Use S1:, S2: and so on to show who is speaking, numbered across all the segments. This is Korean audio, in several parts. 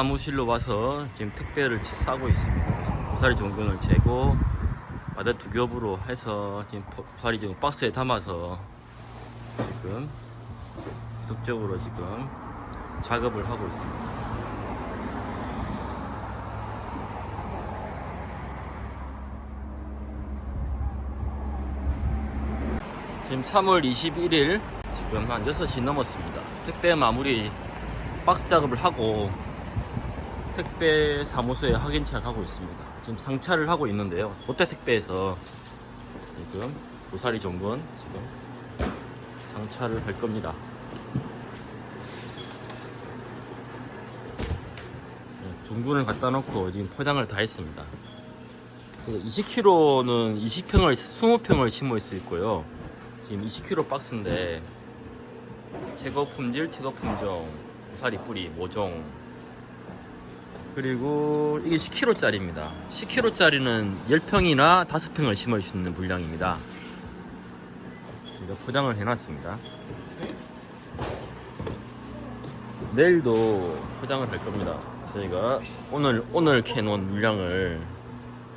S1: 사무실로 와서 지금 택배를 싸고 있습니다. 고사리 종근을 재고 마대 두 겹으로 해서 지금 포- 고사리 지금 박스에 담아서 지금 계속적으로 지금 작업을 하고 있습니다. 지금 3월 21일 지금 한 6시 넘었습니다. 택배 마무리 박스 작업을 하고 택배 사무소에 확인차 가고 있습니다. 지금 상차를 하고 있는데요. 롯데 택배에서 지금 고사리 정돈 지금 상차를 할 겁니다. 네, 중군을 갖다 놓고 지금 포장을 다 했습니다. 20kg는 20평을 20평을 심을 수 있고요. 지금 20kg 박스인데 최고 품질, 최고 품종, 고사리 뿌리, 모종 그리고 이게 10kg짜리입니다. 10kg짜리는 10평이나 5평을 심을 수 있는 분량입니다. 제가 포장을 해놨습니다. 내일도 포장을 할 겁니다. 저희가 오늘 오늘 캐놓은 물량을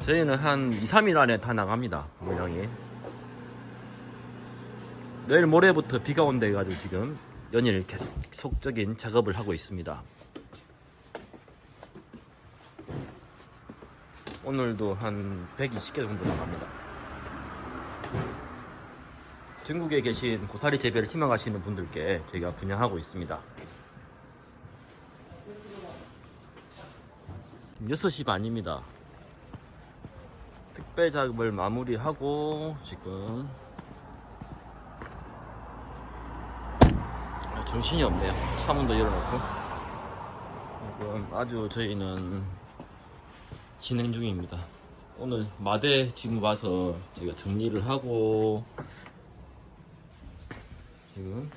S1: 저희는 한 2, 3일 안에 다 나갑니다. 물량이. 내일 모레부터 비가 온다 해가지고 지금 연일 계속적인 작업을 하고 있습니다. 오늘도 한 120개 정도 나갑니다. 중국에 계신 고사리 재배를 희망하시는 분들께 저희가 분양하고 있습니다. 지금 6시 반입니다. 특별 작업을 마무리하고 지금 아, 정신이 없네요. 차문도 열어놓고 지금 아주 저희는 진행 중입니다. 오늘 마대 지금 와서 제가 정리를 하고 지금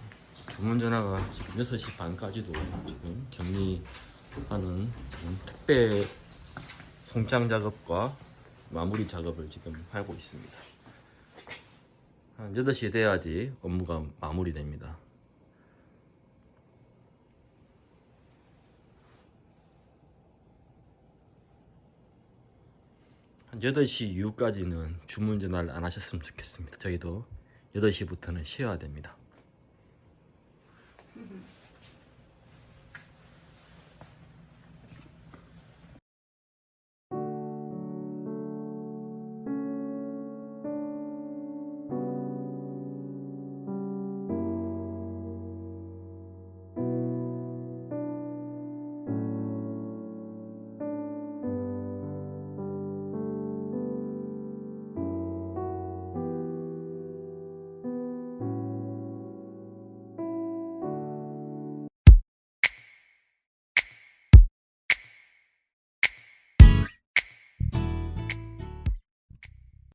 S1: 주문 전화가 지금 6시 반까지도 지금 정리하는 지금 택배 송장 작업과 마무리 작업을 지금 하고 있습니다. 한 8시에 돼야지 업무가 마무리됩니다. 8시 이후까지는 주문 전화를 안 하셨으면 좋겠습니다. 저희도 8시부터는 쉬어야 됩니다.